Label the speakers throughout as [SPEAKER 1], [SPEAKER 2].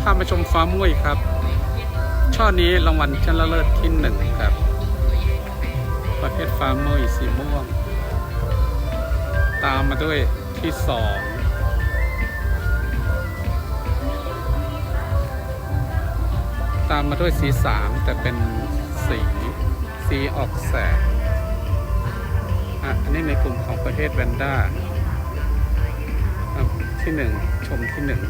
[SPEAKER 1] พามาชมฟ้ามุ้ยครับ ช่อนี้รางวัลชนะเลิศที่หนึ่งครับ ประเภทฟ้ามุ้ยสีม่วง ตามมาด้วยที่สองตามมาด้วยสีสามแต่เป็นสีสีออกแสงอะอันนี้ในกลุ่มของประเทศแวนด้าครับที่หนึ่งชมที่หนึ่ง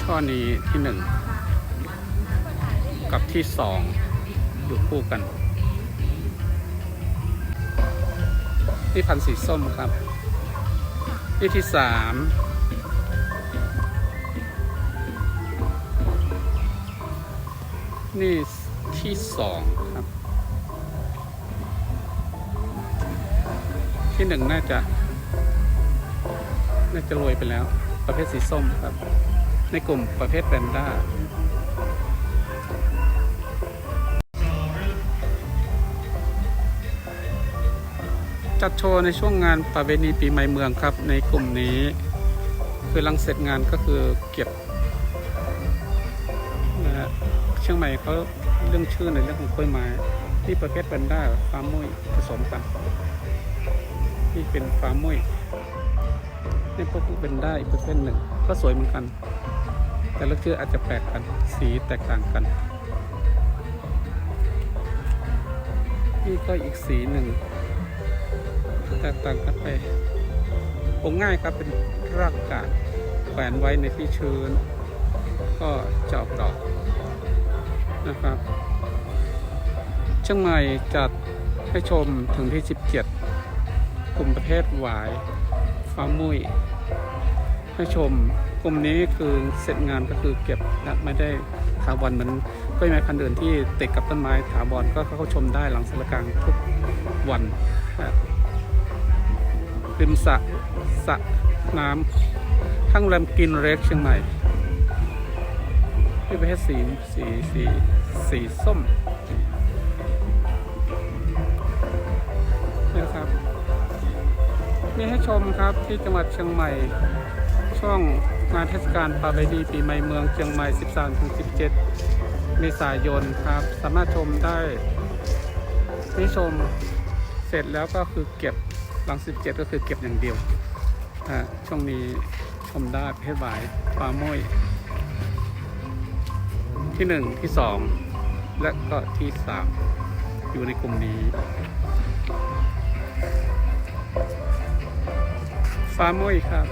[SPEAKER 1] ช่อนี้ที่หนึ่งกับที่สองอยู่คู่กัน นี่พันสีส้มครับ นี่ที่สามนี่ที่สองครับ ที่หนึ่งน่าจะ น่าจะรวยไปแล้ว ประเภทสีส้มครับ ในกลุ่มประเภทแบนด้าจัดโชว์ในช่วงงานประเวณีปีใหม่เมืองครับ ในกลุ่มนี้ คือลังเสร็จงานก็คือเก็บนะฮะเชียงใหม่เขาเรื่องชื่อในเรื่องของกล้วยไม้ที่ประเภทแบนด้าฟาร์มมุ้ยผสมกันที่เป็นฟาร์มมุ้ยนี่พวกเป็นได้อีกประเภทหนึ่ง ก็สวยเหมือนกัน แต่ละชื่ออาจจะแปลกกัน สีแตกต่างกัน นี่ก็อีกสีหนึ่ง แตกต่างกันไปปลูกง่ายครับเป็นรากกาดแขวนไว้ในที่ชื้น ก็จะออกดอกนะครับเชียงใหม่จัดให้ชมถึงที่ 17 กลุ่มประเภทหวายฟ้ามุ้ยให้ชม กลุ่มนี้คือเสร็จงานก็คือเก็บและไม่ได้ถาวรเหมือนกล้วยไม้พันธุ์อื่นที่ติดกับต้นไม้ถาวรก็เข้าชมได้หลังสารกลางทุกวันริมสระสระน้ำข้างแรมกินเร็กเชียงใหม่ที่ประเภทสีสีสีสีส้มนี่ครับมีให้ชมครับที่จังหวัดเชียงใหม่ช่วง งานเทศกาลประเพณีปีใหม่เมืองเชียงใหม่ 13-17 เมษายนครับ สามารถชมได้ที่ชมเสร็จแล้วก็คือเก็บหลัง 17 ก็คือเก็บอย่างเดียวอ่าช่วงนี้ชมได้เพศหวายปลาโม้ยที่ 1 ที่ 2 และก็ที่ 3 อยู่ในกลุ่มนี้ฟามโม้ยครับ